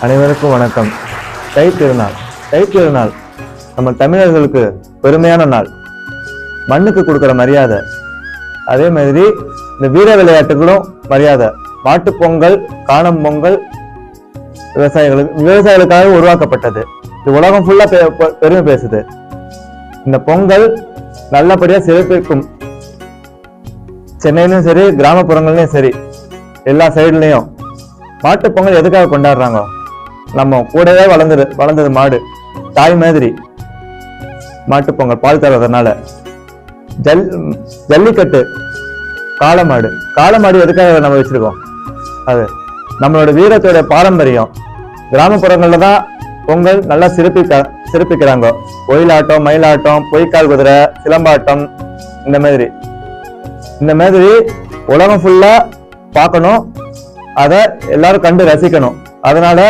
அனைவருக்கும் வணக்கம். தை திருநாள் தை திருநாள் நம்ம தமிழர்களுக்கு பெருமையான நாள். மண்ணுக்கு கொடுக்குற மரியாதை. அதே மாதிரி இந்த வீர விளையாட்டுகளும் மரியாதை. மாட்டுப்பொங்கல் காணும் பொங்கல் விவசாயிகளுக்கு விவசாயிகளுக்காக உருவாக்கப்பட்டது. இது உலகம் ஃபுல்லா பெ- பெருமை பேசுது. இந்த பொங்கல் நல்லபடியா சிறப்பிக்கும். சென்னையிலும் சரி கிராமப்புறங்கள்லயும் சரி எல்லா சைட்லயும் மாட்டுப் பொங்கல் எதுக்காக கொண்டாடுறாங்க? நம்ம கூடவே வளர்ந்தது வளர்ந்தது மாடு. தாய் மாதிரி மாட்டு பொங்கல் பால் தரதுனால ஜல் ஜல்லிக்கட்டு காளமாடு. காளமாடு எதுக்காக நம்ம வச்சிருக்கோம்? அது நம்மளோட வீரத்தோட பாரம்பரியம். கிராமப்புறங்கள்ல தான் பொங்கல் நல்லா சிறப்பிக்க சிறப்பிக்கிறாங்க. ஒயிலாட்டம் மயிலாட்டம் பொய்க்கால் குதிரை சிலம்பாட்டம் இந்த மாதிரி. இந்த மாதிரி உலகம் ஃபுல்லா பார்க்கணும். அதை எல்லாரும் கண்டு ரசிக்கணும். அதனால